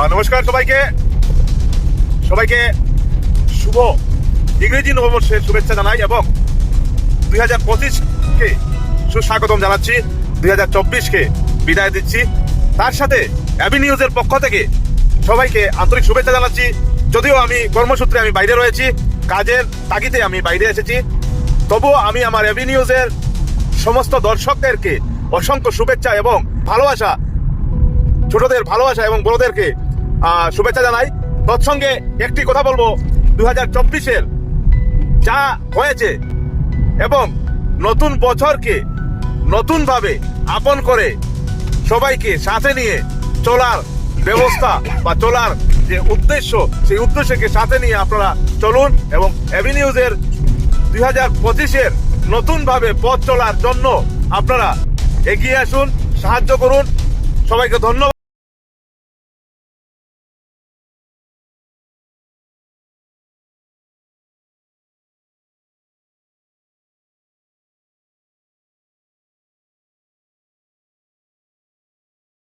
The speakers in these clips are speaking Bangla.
আহ, নমস্কার সবাইকে। সবাইকে শুভ ইংরেজি নববর্ষের শুভেচ্ছা জানাই এবং দুই হাজার পঁচিশকে সুস্বাগতম জানাচ্ছি দুই হাজার চব্বিশকে বিদায় দিচ্ছি। তার সাথে অ্যাবি নিউজের পক্ষ থেকে সবাইকে আন্তরিক শুভেচ্ছা জানাচ্ছি। যদিও আমি কর্মসূত্রে আমি বাইরে রয়েছি কাজের তাগিদে আমি বাইরে এসেছি তবুও আমি আমার অ্যাবি নিউজের সমস্ত দর্শকদেরকে অসংখ্য শুভেচ্ছা এবং ভালোবাসা ছোটদের ভালোবাসা এবং বড়দেরকে শুভেচ্ছা জানাই। তৎসঙ্গে একটি কথা বলব। দু হাজার চব্বিশের যা হয়েছে এবং নতুন বছরকে নতুনভাবে আপন করে সবাইকে সাথে নিয়ে চলার ব্যবস্থা বা চলার যে উদ্দেশ্য, সেই উদ্দেশ্যকে সাথে নিয়ে আপনারা চলুন এবং অ্যাভিনিউজের দুই হাজার পঁচিশের নতুনভাবে পথ চলার জন্য আপনারা এগিয়ে আসুন, সাহায্য করুন। সবাইকে ধন্যবাদ।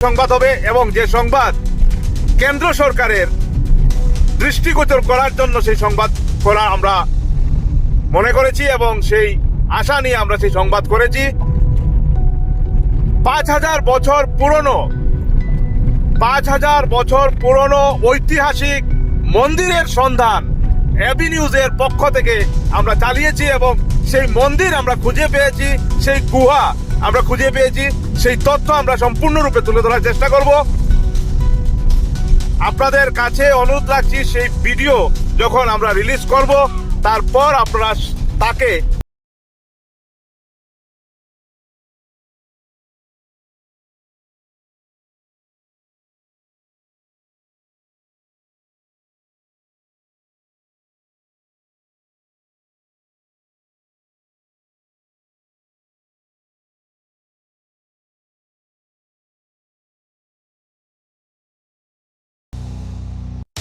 সংবাদ হবে এবং যে সংবাদ কেন্দ্র সরকারের দৃষ্টিগোচর করার জন্য সেই সংবাদ করা আমরা মনে করেছি এবং সেই আশা নিয়ে আমরা সেই সংবাদ করেছি। পাঁচ হাজার বছর পুরনো, পাঁচ হাজার বছর পুরনো ঐতিহাসিক মন্দিরের সন্ধান এবি নিউজের পক্ষ থেকে আমরা চালিয়েছি এবং সেই মন্দির আমরা খুঁজে পেয়েছি, সেই গুহা আমরা খুঁজে পেয়েছি, সেই তথ্য আমরা সম্পূর্ণরূপে তুলে ধরার চেষ্টা করব। আপনাদের কাছে অনুরোধ রাখছি, সেই ভিডিও যখন আমরা রিলিজ করব, তারপর আপনারা তাকে